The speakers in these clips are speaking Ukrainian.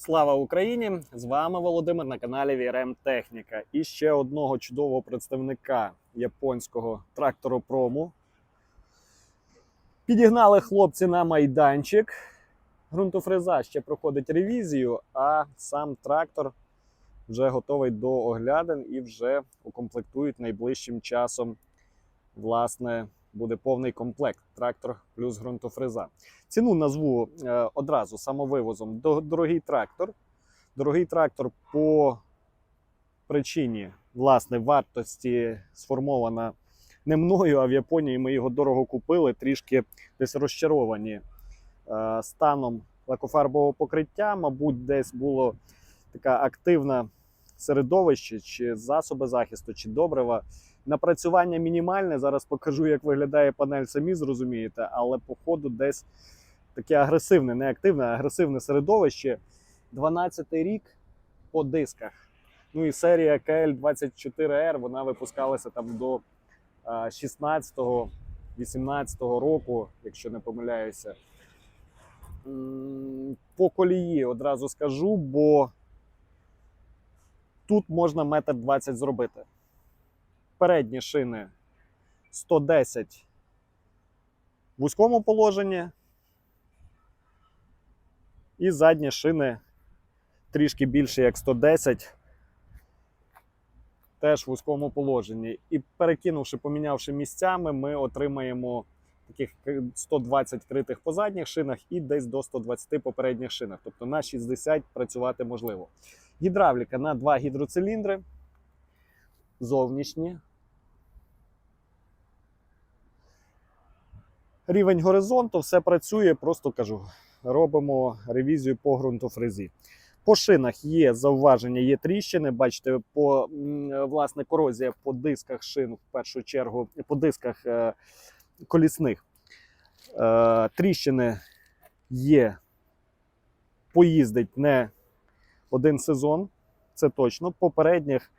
Слава Україні! З вами Володимир на каналі VRM Техніка. І ще одного чудового представника японського тракторопрому. Підігнали хлопці на майданчик. Ґрунтофреза ще проходить ревізію, а сам трактор вже готовий до оглядин і вже укомплектують найближчим часом. Власне, буде повний комплект трактор плюс ґрунтофреза. Ціну назву е, одразу самовивозом. Дорогий трактор. Дорогий трактор по причині власне вартості сформована не мною, а в Японії ми його дорого купили, трішки десь розчаровані е, станом лакофарбового покриття. Мабуть, десь було така активна середовище, чи засоби захисту, чи добрива. Напрацювання мінімальне. Зараз покажу, як виглядає панель, самі зрозумієте, але по ходу десь таке агресивне, не активне, а агресивне середовище. 12-й рік по дисках. Ну і серія KL24R, вона випускалася там до 16-го, 18-го року, якщо не помиляюся. По колії одразу скажу, бо тут можна метр 20 зробити. Передні шини 110 в вузькому положенні. І задні шини трішки більше, як 110, теж в вузькому положенні. І перекинувши, помінявши місцями, ми отримаємо таких 120 критих по задніх шинах і десь до 120 по передніх шинах. Тобто на 60 працювати можливо. Гідравліка на два гідроциліндри. Зовнішні. Рівень горизонту, все працює, просто кажу робимо ревізію по ґрунтофрезі. По шинах є зауваження, є тріщини. Бачите, по власне корозія по дисках шин, в першу чергу, по дисках е, колісних. Е, тріщини є, поїздить не один сезон, це точно. Попередніх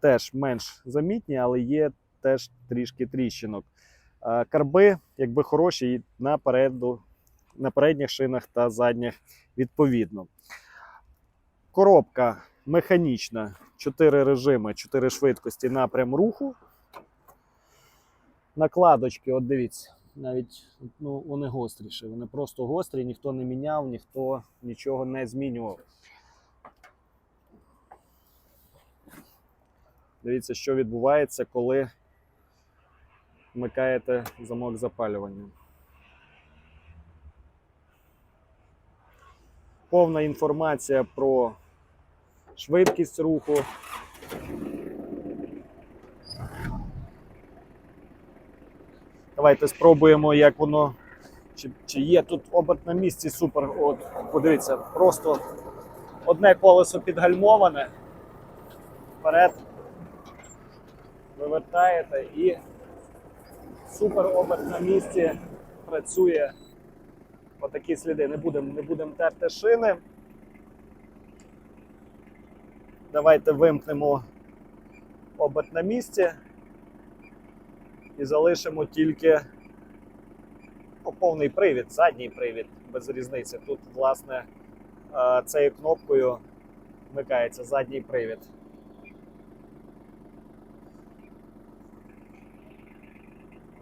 теж менш замітні, але є теж трішки тріщинок. Е, карби, якби хороші, напереду на передніх шинах та задніх відповідно. Коробка механічна, 4 режими, 4 швидкості напрям руху. Накладочки, от дивіться, навіть ну, вони гостріші. Вони просто гострі, ніхто не міняв, ніхто нічого не змінював. Дивіться, що відбувається, коли вмикаєте замок запалювання. повна інформація про швидкість руху. Давайте спробуємо, як воно. Чи, чи є тут оберт на місці супер. От, подивіться, просто одне колесо підгальмоване. Вперед. Вивертаєте і супер оберт на місці працює Отакі сліди. Не будемо не будем терти шини. Давайте вимкнемо оберт на місці і залишимо тільки ну, повний привід, задній привід, без різниці. Тут, власне, е, цією кнопкою вмикається задній привід.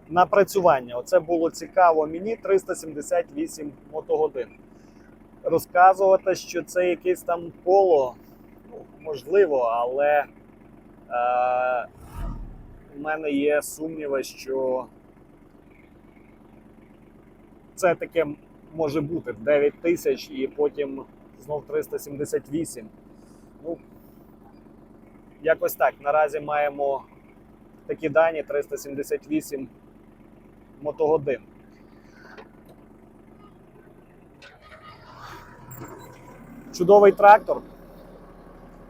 Напрацювання. Оце було цікаво мені 378 мотогодин. Розказувати, що це якесь там коло, ну, можливо, але е, у мене є сумніви, що це таке може бути 9 тисяч і потім знов 378. Ну, якось так. Наразі маємо такі дані 378 мотогодин. Чудовий трактор,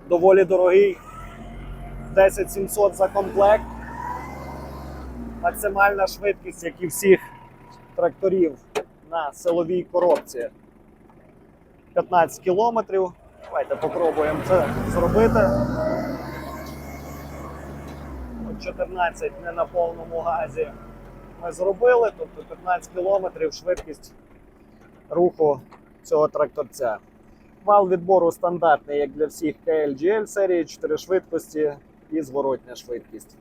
доволі дорогий, 10700 за комплект. Максимальна швидкість, як і всіх тракторів на силовій коробці 15 кілометрів. Давайте попробуємо це зробити. 14 не на повному газі ми зробили, тобто 15 кілометрів швидкість руху цього тракторця. Вал відбору стандартний, як для всіх KLGL серії, 4 швидкості і зворотня швидкість.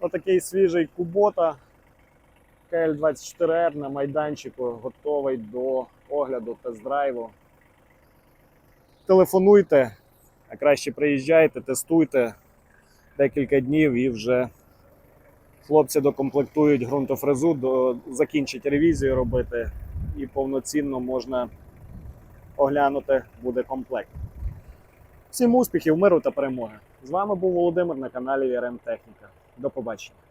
Отакий свіжий Кубота KL24R на майданчику готовий до огляду тест-драйву. Телефонуйте, а краще приїжджайте, тестуйте декілька днів і вже хлопці докомплектують ґрунтофрезу, до, закінчать ревізію робити і повноцінно можна оглянути буде комплект. Всім успіхів, миру та перемоги! З вами був Володимир на каналі VRM Техніка. До побачення.